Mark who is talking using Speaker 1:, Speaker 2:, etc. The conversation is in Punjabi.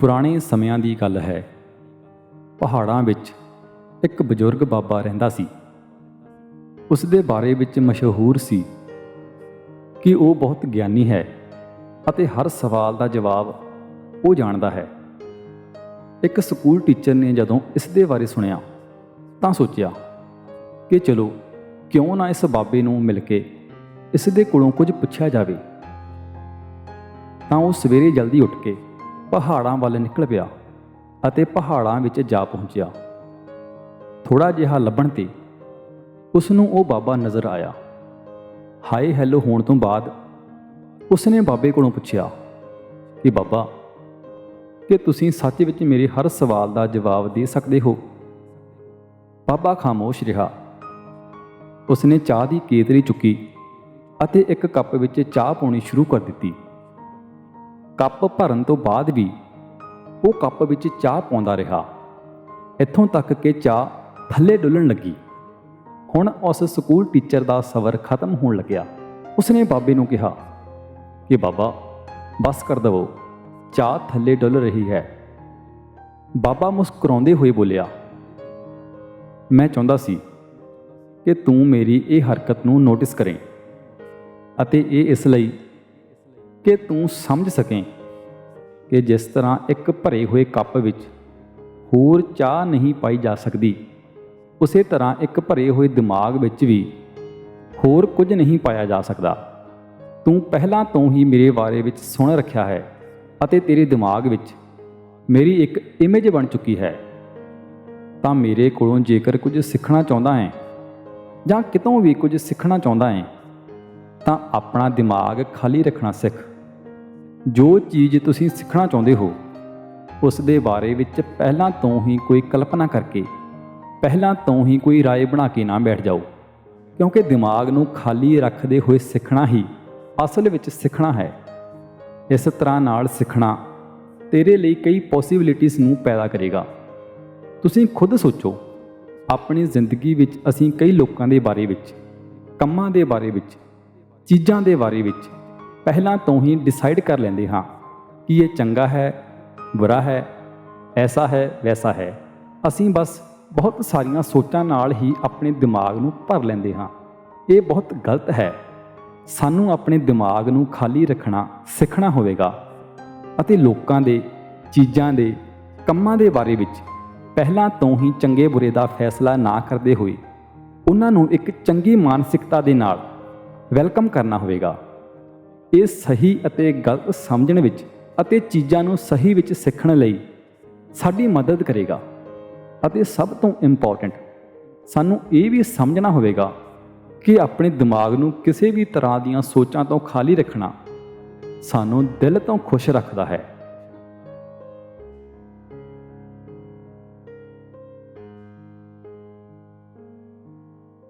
Speaker 1: ਪੁਰਾਣੇ ਸਮਿਆਂ ਦੀ ਗੱਲ ਹੈ। ਪਹਾੜਾਂ ਵਿੱਚ ਇੱਕ ਬਜ਼ੁਰਗ ਬਾਬਾ ਰਹਿੰਦਾ ਸੀ। ਉਸ ਦੇ ਬਾਰੇ ਵਿੱਚ ਮਸ਼ਹੂਰ ਸੀ ਕਿ ਉਹ ਬਹੁਤ ਗਿਆਨੀ ਹੈ ਅਤੇ ਹਰ ਸਵਾਲ ਦਾ ਜਵਾਬ ਉਹ ਜਾਣਦਾ ਹੈ। ਇੱਕ ਸਕੂਲ ਟੀਚਰ ਨੇ ਜਦੋਂ ਇਸ ਦੇ ਬਾਰੇ ਸੁਣਿਆ ਤਾਂ ਸੋਚਿਆ ਕਿ ਚਲੋ ਕਿਉਂ ਨਾ ਇਸ ਬਾਬੇ ਨੂੰ ਮਿਲ ਕੇ ਇਸ ਦੇ ਕੋਲੋਂ ਕੁਝ ਪੁੱਛਿਆ ਜਾਵੇ। ਤਾਂ ਉਹ ਸਵੇਰੇ ਜਲਦੀ ਉੱਠ ਕੇ ਪਹਾੜਾਂ ਵੱਲ ਨਿਕਲ ਪਿਆ ਅਤੇ ਪਹਾੜਾਂ ਵਿੱਚ ਜਾ ਪਹੁੰਚਿਆ। ਥੋੜਾ ਜਿਹਾ ਲੱਭਣ ਤੇ ਉਸ ਨੂੰ ਉਹ ਬਾਬਾ ਨਜ਼ਰ ਆਇਆ। ਹਾਏ, ਹੈਲੋ ਹੋਣ ਤੋਂ ਬਾਅਦ ਉਸ ਨੇ ਬਾਬੇ ਕੋਲੋਂ ਪੁੱਛਿਆ ਕਿ ਬਾਬਾ, ਕਿ ਤੁਸੀਂ ਸੱਚ ਵਿੱਚ ਮੇਰੇ ਹਰ ਸਵਾਲ ਦਾ ਜਵਾਬ ਦੇ ਸਕਦੇ ਹੋ? ਬਾਬਾ ਖਾਮੋਸ਼ ਰਿਹਾ। ਉਸ ਨੇ ਚਾਹ ਦੀ ਕੇਤਲੀ ਚੁੱਕੀ ਅਤੇ ਇੱਕ ਕੱਪ ਵਿੱਚ ਚਾਹ ਪਾਉਣੀ ਸ਼ੁਰੂ ਕਰ ਦਿੱਤੀ। ਕੱਪ ਭਰਨ ਤੋਂ ਬਾਅਦ ਵੀ ਉਹ ਕੱਪ ਵਿੱਚ ਚਾਹ ਪਾਉਂਦਾ ਰਿਹਾ। ਇੱਥੋਂ ਤੱਕ ਕਿ ਚਾਹ ਥੱਲੇ ਡੁੱਲਣ ਲੱਗੀ। ਹੁਣ ਉਸ ਸਕੂਲ ਟੀਚਰ ਦਾ ਸਬਰ ਖਤਮ ਹੋਣ ਲੱਗਿਆ। ਉਸਨੇ ਬਾਬੇ ਨੂੰ ਕਿਹਾ ਕਿ ਬਾਬਾ, ਬਸ ਕਰ ਦਵੋ, ਚਾਹ ਥੱਲੇ ਡੁੱਲ ਰਹੀ ਹੈ। ਬਾਬਾ ਮੁਸਕਰਾਉਂਦੇ ਹੋਏ ਬੋਲਿਆ, ਮੈਂ ਚਾਹੁੰਦਾ ਸੀ ਕਿ ਤੂੰ ਮੇਰੀ ਇਹ ਹਰਕਤ ਨੂੰ ਨੋਟਿਸ ਕਰੇ ਅਤੇ ਇਹ ਇਸ ਲਈ ਕਿ ਤੂੰ ਸਮਝ ਸਕੇ ਕਿ ਜਿਸ ਤਰ੍ਹਾਂ ਇੱਕ ਭਰੇ ਹੋਏ ਕੱਪ ਵਿੱਚ ਹੋਰ ਚਾਹ ਨਹੀਂ ਪਾਈ ਜਾ ਸਕਦੀ, ਉਸੇ ਤਰ੍ਹਾਂ ਇੱਕ ਭਰੇ ਹੋਏ ਦਿਮਾਗ ਵਿੱਚ ਵੀ ਹੋਰ ਕੁਝ ਨਹੀਂ ਪਾਇਆ ਜਾ ਸਕਦਾ। ਤੂੰ ਪਹਿਲਾਂ ਤੋਂ ਹੀ ਮੇਰੇ ਬਾਰੇ ਵਿੱਚ ਸੁਣ ਰੱਖਿਆ ਹੈ ਅਤੇ ਤੇਰੇ ਦਿਮਾਗ ਵਿੱਚ ਮੇਰੀ ਇੱਕ ਇਮੇਜ ਬਣ ਚੁੱਕੀ ਹੈ। ਤਾਂ ਮੇਰੇ ਕੋਲੋਂ ਜੇਕਰ ਕੁਝ ਸਿੱਖਣਾ ਚਾਹੁੰਦਾ ਹੈ ਜਾਂ ਕਿਤੋਂ ਵੀ ਕੁਝ ਸਿੱਖਣਾ ਚਾਹੁੰਦਾ ਹੈ, ਤਾਂ ਆਪਣਾ ਦਿਮਾਗ ਖਾਲੀ ਰੱਖਣਾ ਸਿੱਖ। ਜੋ ਚੀਜ਼ ਤੁਸੀਂ ਸਿੱਖਣਾ ਚਾਹੁੰਦੇ ਹੋ, ਉਸ ਦੇ ਬਾਰੇ ਵਿੱਚ ਪਹਿਲਾਂ ਤੋਂ ਹੀ ਕੋਈ ਕਲਪਨਾ ਕਰਕੇ, ਪਹਿਲਾਂ ਤੋਂ ਹੀ ਕੋਈ ਰਾਏ ਬਣਾ ਕੇ ਨਾ ਬੈਠ ਜਾਓ। ਕਿਉਂਕਿ ਦਿਮਾਗ ਨੂੰ ਖਾਲੀ ਰੱਖਦੇ ਹੋਏ ਸਿੱਖਣਾ ਹੀ ਅਸਲ ਵਿੱਚ ਸਿੱਖਣਾ ਹੈ। ਇਸ ਤਰ੍ਹਾਂ ਨਾਲ ਸਿੱਖਣਾ ਤੇਰੇ ਲਈ ਕਈ ਪੋਸਿਬਿਲਿਟੀਆਂ ਨੂੰ ਪੈਦਾ ਕਰੇਗਾ। ਤੁਸੀਂ ਖੁਦ ਸੋਚੋ, ਆਪਣੀ ਜ਼ਿੰਦਗੀ ਵਿੱਚ ਅਸੀਂ ਕਈ ਲੋਕਾਂ ਦੇ ਬਾਰੇ ਵਿੱਚ, ਕੰਮਾਂ ਦੇ ਬਾਰੇ ਵਿੱਚ, ਚੀਜ਼ਾਂ ਦੇ ਬਾਰੇ ਵਿੱਚ ਪਹਿਲਾਂ ਤੋਂ ਹੀ ਡਿਸਾਈਡ ਕਰ ਲੈਂਦੇ ਹਾਂ ਕਿ ਇਹ ਚੰਗਾ ਹੈ, ਬੁਰਾ ਹੈ, ਐਸਾ ਹੈ, ਵੈਸਾ ਹੈ। ਅਸੀਂ ਬਸ ਬਹੁਤ ਸਾਰੀਆਂ ਸੋਚਾਂ ਨਾਲ ਹੀ ਆਪਣੇ ਦਿਮਾਗ ਨੂੰ ਭਰ ਲੈਂਦੇ ਹਾਂ। ਇਹ ਬਹੁਤ ਗਲਤ ਹੈ। ਸਾਨੂੰ ਆਪਣੇ ਦਿਮਾਗ ਨੂੰ ਖਾਲੀ ਰੱਖਣਾ, ਸਿੱਖਣਾ ਹੋਵੇਗਾ ਅਤੇ ਲੋਕਾਂ ਦੇ, ਚੀਜ਼ਾਂ ਦੇ, ਕੰਮਾਂ ਦੇ ਬਾਰੇ ਵਿੱਚ ਪਹਿਲਾਂ ਤੋਂ ਹੀ ਚੰਗੇ ਬੁਰੇ ਦਾ ਫੈਸਲਾ ਨਾ ਕਰਦੇ ਹੋਏ ਉਹਨਾਂ ਨੂੰ ਇੱਕ ਚੰਗੀ ਮਾਨਸਿਕਤਾ ਦੇ ਨਾਲ ਵੈਲਕਮ ਕਰਨਾ ਹੋਵੇਗਾ। ਇਹ ਸਹੀ ਅਤੇ ਗਲਤ ਸਮਝਣ ਵਿੱਚ ਅਤੇ ਚੀਜ਼ਾਂ ਨੂੰ ਸਹੀ ਵਿੱਚ ਸਿੱਖਣ ਲਈ ਸਾਡੀ ਮਦਦ ਕਰੇਗਾ। ਅਤੇ ਸਭ ਤੋਂ ਇੰਪੋਰਟੈਂਟ ਸਾਨੂੰ ਇਹ ਵੀ ਸਮਝਣਾ ਹੋਵੇਗਾ ਕਿ ਆਪਣੇ ਦਿਮਾਗ ਨੂੰ ਕਿਸੇ ਵੀ ਤਰ੍ਹਾਂ ਦੀਆਂ ਸੋਚਾਂ ਤੋਂ ਖਾਲੀ ਰੱਖਣਾ ਸਾਨੂੰ ਦਿਲ ਤੋਂ ਖੁਸ਼ ਰੱਖਦਾ ਹੈ।